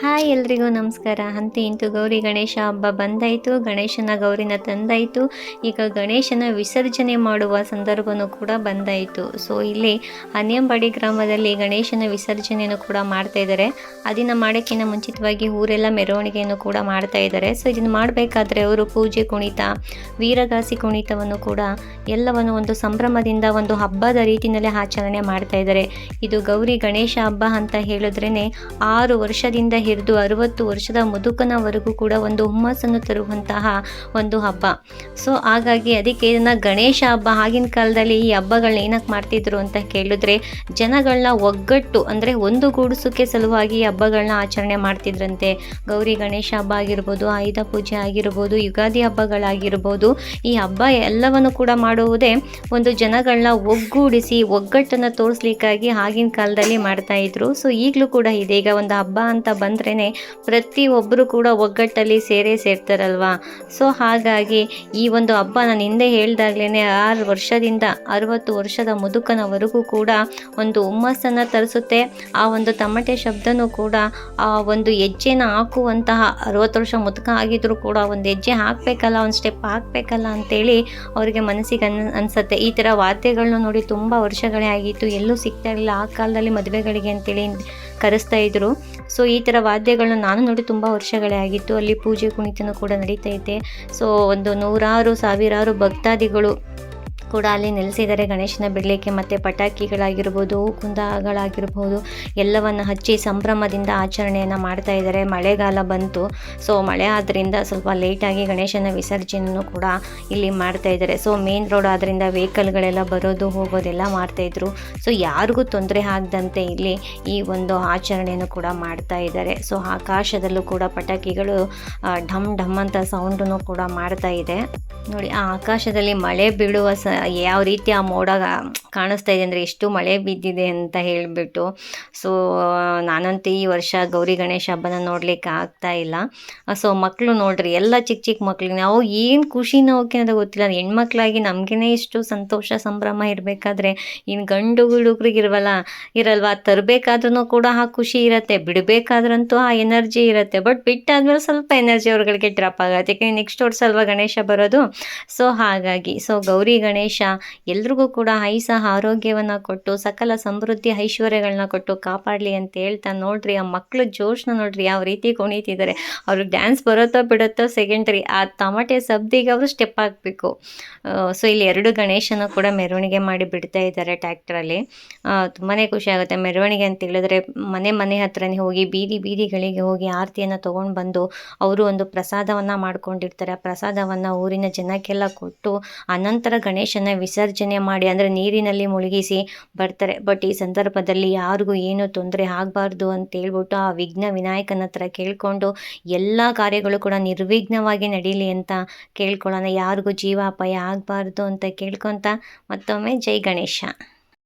Hi ಎಲ್ರಿಗೂ ನಮಸ್ಕಾರ. ಅಂತೆ ಇಂತು ಗೌರಿ ಗಣೇಶ ಹಬ್ಬ ಬಂದಾಯಿತು. ಗಣೇಶನ ಗೌರಿನ ತಂದಾಯಿತು. ಈಗ ಗಣೇಶನ ವಿಸರ್ಜನೆ ಮಾಡುವ ಸಂದರ್ಭನೂ ಕೂಡ ಬಂದಾಯಿತು. ಸೊ, ಇಲ್ಲಿ ಅನ್ಯಂಬಾಡಿ ಗ್ರಾಮದಲ್ಲಿ ಗಣೇಶನ ವಿಸರ್ಜನೆಯನ್ನು ಕೂಡ ಮಾಡ್ತಾ ಇದ್ದಾರೆ. ಅದನ್ನು ಮಾಡೋಕ್ಕಿಂತ ಮುಂಚಿತವಾಗಿ ಊರೆಲ್ಲ ಮೆರವಣಿಗೆಯನ್ನು ಕೂಡ ಮಾಡ್ತಾ ಇದ್ದಾರೆ. ಸೊ, ಇದನ್ನು ಮಾಡಬೇಕಾದ್ರೆ ಅವರು ಪೂಜೆ ಕುಣಿತ, ವೀರಗಾಸಿ ಕುಣಿತವನ್ನು ಕೂಡ ಎಲ್ಲವನ್ನು ಒಂದು ಸಂಭ್ರಮದಿಂದ ಒಂದು ಹಬ್ಬದ ರೀತಿಯಲ್ಲೇ ಆಚರಣೆ ಮಾಡ್ತಾ ಇದ್ದಾರೆ. ಇದು ಗೌರಿ ಗಣೇಶ ಹಬ್ಬ ಅಂತ ಹೇಳಿದ್ರೇ ಆರು ವರ್ಷದಿಂದ ಹಿಡಿದು ಅರುವತ್ತು ವರ್ಷದ ಮುದುಕನವರೆಗೂ ಕೂಡ ಒಂದು ಹುಮ್ಮಸ್ಸನ್ನು ತರುವಂತಹ ಒಂದು ಹಬ್ಬ. ಸೊ ಹಾಗಾಗಿ ಅದಕ್ಕೆ ಇದನ್ನು ಗಣೇಶ ಹಬ್ಬ. ಆಗಿನ ಕಾಲದಲ್ಲಿ ಈ ಹಬ್ಬಗಳನ್ನ ಏನಕ್ಕೆ ಮಾಡ್ತಿದ್ರು ಅಂತ ಕೇಳಿದ್ರೆ ಜನಗಳನ್ನ ಒಗ್ಗಟ್ಟು, ಅಂದರೆ ಒಂದು ಗೂಡಿಸೋಕೆ ಸಲುವಾಗಿ ಈ ಹಬ್ಬಗಳನ್ನ ಆಚರಣೆ ಮಾಡ್ತಿದ್ರಂತೆ. ಗೌರಿ ಗಣೇಶ ಹಬ್ಬ ಆಗಿರ್ಬೋದು, ಆಯುಧ ಪೂಜೆ ಆಗಿರ್ಬೋದು, ಯುಗಾದಿ ಹಬ್ಬಗಳಾಗಿರ್ಬೋದು, ಈ ಹಬ್ಬ ಎಲ್ಲವನ್ನು ಕೂಡ ಮಾಡುವುದೇ ಒಂದು ಜನಗಳನ್ನ ಒಗ್ಗೂಡಿಸಿ, ಒಗ್ಗಟ್ಟನ್ನು ತೋರಿಸ್ಲಿಕ್ಕಾಗಿ ಆಗಿನ ಕಾಲದಲ್ಲಿ ಮಾಡ್ತಾ ಇದ್ರು. ಸೊ ಈಗಲೂ ಕೂಡ ಇದೆ ಈಗ ಒಂದು ಹಬ್ಬ ಅಂತ ಬಂದ್ರೇ ಪ್ರತಿಯೊಬ್ಬರು ಕೂಡ ಒಗ್ಗಟ್ಟಲ್ಲಿ ಸೇರೇ ಸೇರ್ತಾರಲ್ವಾ? ಸೊ ಹಾಗಾಗಿ ಈ ಒಂದು ಹಬ್ಬ ನಾನು ಹಿಂದೆ ಹೇಳ್ದಾಗ್ಲೇ ಆರು ವರ್ಷದಿಂದ ಅರವತ್ತು ವರ್ಷದ ಮುದುಕನವರೆಗೂ ಕೂಡ ಒಂದು ಹುಮ್ಮಸ್ಸನ್ನು ತರಿಸುತ್ತೆ. ಆ ಒಂದು ತಮಟೆ ಶಬ್ದನೂ ಕೂಡ ಆ ಒಂದು ಹೆಜ್ಜೆನ ಹಾಕುವಂತಹ ಅರವತ್ತು ವರ್ಷ ಮುದುಕ ಆಗಿದ್ರು ಕೂಡ ಒಂದು ಹೆಜ್ಜೆ ಹಾಕಬೇಕಲ್ಲ, ಒಂದು ಸ್ಟೆಪ್ ಹಾಕಬೇಕಲ್ಲ ಅಂತೇಳಿ ಅವರಿಗೆ ಮನಸ್ಸಿಗೆ ಅನ್, ಅನಿಸುತ್ತೆ. ಈ ಥರ ವಾದ್ಯಗಳನ್ನ ನೋಡಿ ತುಂಬ ವರ್ಷಗಳೇ ಆಗಿತ್ತು. ಎಲ್ಲೂ ಸಿಗ್ತಾ ಇರಲಿಲ್ಲ. ಆ ಕಾಲದಲ್ಲಿ ಮದುವೆಗಳಿಗೆ ಅಂತೇಳಿ ಕರೆಸ್ತಾ ಇದ್ರು. ಸೊ ಈ ಥರ ವಾದ್ಯಗಳನ್ನ ನಾನು ನೋಡಿ ತುಂಬ ವರ್ಷಗಳೇ ಆಗಿತ್ತು. ಅಲ್ಲಿ ಪೂಜೆ ಕುಣಿತನೂ ಕೂಡ ನಡೀತಾ ಇದೆ ಸೊ ಒಂದು ನೂರಾರು, ಸಾವಿರಾರು ಭಕ್ತಾದಿಗಳು ಕೂಡ ಅಲ್ಲಿ ನೆಲೆಸಿದ್ದಾರೆ. ಗಣೇಶನ ಬಿಡಲಿಕ್ಕೆ ಮತ್ತು ಪಟಾಕಿಗಳಾಗಿರ್ಬೋದು, ಕುಂದಗಳಾಗಿರ್ಬೋದು, ಎಲ್ಲವನ್ನು ಹಚ್ಚಿ ಸಂಭ್ರಮದಿಂದ ಆಚರಣೆಯನ್ನು ಮಾಡ್ತಾ ಇದ್ದಾರೆ. ಮಳೆಗಾಲ ಬಂತು. ಸೊ ಮಳೆ ಆದ್ದರಿಂದ ಸ್ವಲ್ಪ ಲೇಟಾಗಿ ಗಣೇಶನ ವಿಸರ್ಜನೆಯನ್ನು ಕೂಡ ಇಲ್ಲಿ ಮಾಡ್ತಾ ಇದ್ದಾರೆ. ಸೊ ಮೇನ್ ರೋಡ್ ಆದ್ದರಿಂದ ವೆಹಿಕಲ್ಗಳೆಲ್ಲ ಬರೋದು, ಹೋಗೋದೆಲ್ಲ ಮಾಡ್ತಾಯಿದ್ರು ಸೊ ಯಾರಿಗೂ ತೊಂದರೆ ಆಗದಂತೆ ಇಲ್ಲಿ ಈ ಒಂದು ಆಚರಣೆಯನ್ನು ಕೂಡ ಮಾಡ್ತಾ ಇದ್ದಾರೆ. ಸೊ ಆಕಾಶದಲ್ಲೂ ಕೂಡ ಪಟಾಕಿಗಳು ಢಮ್ ಢಮ್ ಅಂತ ಸೌಂಡನ್ನು ಕೂಡ ಮಾಡ್ತಾ ಇದೆ. ನೋಡಿ, ಆ ಆಕಾಶದಲ್ಲಿ ಮಳೆ ಬೀಳುವ ಸ ಯಾವ ರೀತಿ ಆ ಮೋಡ ಕಾಣಿಸ್ತಾ ಇದೆ ಅಂದರೆ ಎಷ್ಟು ಮಳೆ ಬಿದ್ದಿದೆ ಅಂತ ಹೇಳಿಬಿಟ್ಟು. ಸೊ ನಾನಂತೂ ಈ ವರ್ಷ ಗೌರಿ ಗಣೇಶ ಹಬ್ಬನ ನೋಡಲಿಕ್ಕೆ ಆಗ್ತಾ ಇಲ್ಲ. ಸೊ ಮಕ್ಕಳು ನೋಡ್ರಿ, ಎಲ್ಲ ಚಿಕ್ಕ ಚಿಕ್ಕ ಮಕ್ಳಿಗೆ ನಾವು ಏನು ಖುಷಿನ ಓಕೆ ಅಂತ ಗೊತ್ತಿಲ್ಲ. ಹೆಣ್ಮಕ್ಳಾಗಿ ನಮಗೇ ಇಷ್ಟು ಸಂತೋಷ ಸಂಭ್ರಮ ಇರಬೇಕಾದ್ರೆ ಇನ್ನು ಗಂಡು ಹುಡುಗ್ರಿಗೆ ಇರವಲ್ಲ, ಇರಲ್ವಾ? ತರಬೇಕಾದ್ರೂ ಕೂಡ ಆ ಖುಷಿ ಇರುತ್ತೆ, ಬಿಡಬೇಕಾದ್ರಂತೂ ಆ ಎನರ್ಜಿ ಇರುತ್ತೆ. ಬಟ್ ಬಿಟ್ಟಾದ್ಮೇಲೆ ಸ್ವಲ್ಪ ಎನರ್ಜಿ ಅವ್ರಗಳಿಗೆ ಡ್ರಾಪ್ ಆಗುತ್ತೆ. ಯಾಕೆಂದರೆ ನೆಕ್ಸ್ಟ್ ವರ್ಷ ಅಲ್ವಾ ಗಣೇಶ ಬರೋದು? ಸೊ ಹಾಗಾಗಿ ಸೊ ಗೌರಿ ಗಣೇಶ ಎಲ್ರಿಗೂ ಕೂಡ ಐಸ ಆರೋಗ್ಯವನ್ನು ಕೊಟ್ಟು, ಸಕಲ ಸಮೃದ್ಧಿ ಐಶ್ವರ್ಯಗಳನ್ನ ಕೊಟ್ಟು ಕಾಪಾಡಲಿ ಅಂತ ಹೇಳ್ತಾ ನೋಡ್ರಿ. ಆ ಮಕ್ಕಳು ಜೋಶ್ನ ನೋಡ್ರಿ ಯಾವ ರೀತಿ ಕುಣಿತಿದ್ದಾರೆ. ಅವ್ರಿಗೆ ಡ್ಯಾನ್ಸ್ ಬರುತ್ತೋ ಬಿಡುತ್ತೋ ಸೆಕೆಂಡ್ರಿ ಆ ತಮಟೆ ಸಬ್ದಿಗೆ ಅವರು ಸ್ಟೆಪ್ ಹಾಕಬೇಕು. ಸೊ ಇಲ್ಲಿ ಎರಡು ಗಣೇಶನ ಕೂಡ ಮೆರವಣಿಗೆ ಮಾಡಿ ಬಿಡ್ತಾ ಇದ್ದಾರೆ ಟ್ಯಾಕ್ಟ್ರಲ್ಲಿ ತುಂಬಾ ಖುಷಿ ಆಗುತ್ತೆ. ಮೆರವಣಿಗೆ ಅಂತ ಹೇಳಿದ್ರೆ ಮನೆ ಮನೆ ಹತ್ರನೇ ಹೋಗಿ, ಬೀದಿ ಬೀದಿಗಳಿಗೆ ಹೋಗಿ ಆರತಿಯನ್ನು ತೊಗೊಂಡು ಬಂದು ಅವರು ಒಂದು ಪ್ರಸಾದವನ್ನು ಮಾಡ್ಕೊಂಡಿರ್ತಾರೆ. ಆ ಪ್ರಸಾದವನ್ನು ಊರಿನ ಜನಕ್ಕೆಲ್ಲ ಕೊಟ್ಟು, ಅನಂತರ ಗಣೇಶನ ವಿಸರ್ಜನೆ ಮಾಡಿ ಅಂದರೆ ನೀರಿನಲ್ಲಿ ಮುಳುಗಿಸಿ ಬರ್ತಾರೆ. ಬಟ್ ಈ ಸಂದರ್ಭದಲ್ಲಿ ಯಾರಿಗೂ ಏನು ತೊಂದರೆ ಆಗಬಾರ್ದು ಅಂತ ಹೇಳ್ಬಿಟ್ಟು ಆ ವಿಘ್ನ ವಿನಾಯಕನ ಹತ್ರ ಕೇಳಿಕೊಂಡು ಎಲ್ಲ ಕಾರ್ಯಗಳು ಕೂಡ ನಿರ್ವಿಘ್ನವಾಗಿ ನಡೀಲಿ ಅಂತ ಕೇಳ್ಕೊಳ್ಳೋಣ. ಯಾರಿಗೂ ಜೀವಾಪಾಯ ಆಗಬಾರ್ದು ಅಂತ ಕೇಳ್ಕೊತ ಮತ್ತೊಮ್ಮೆ ಜೈ ಗಣೇಶ.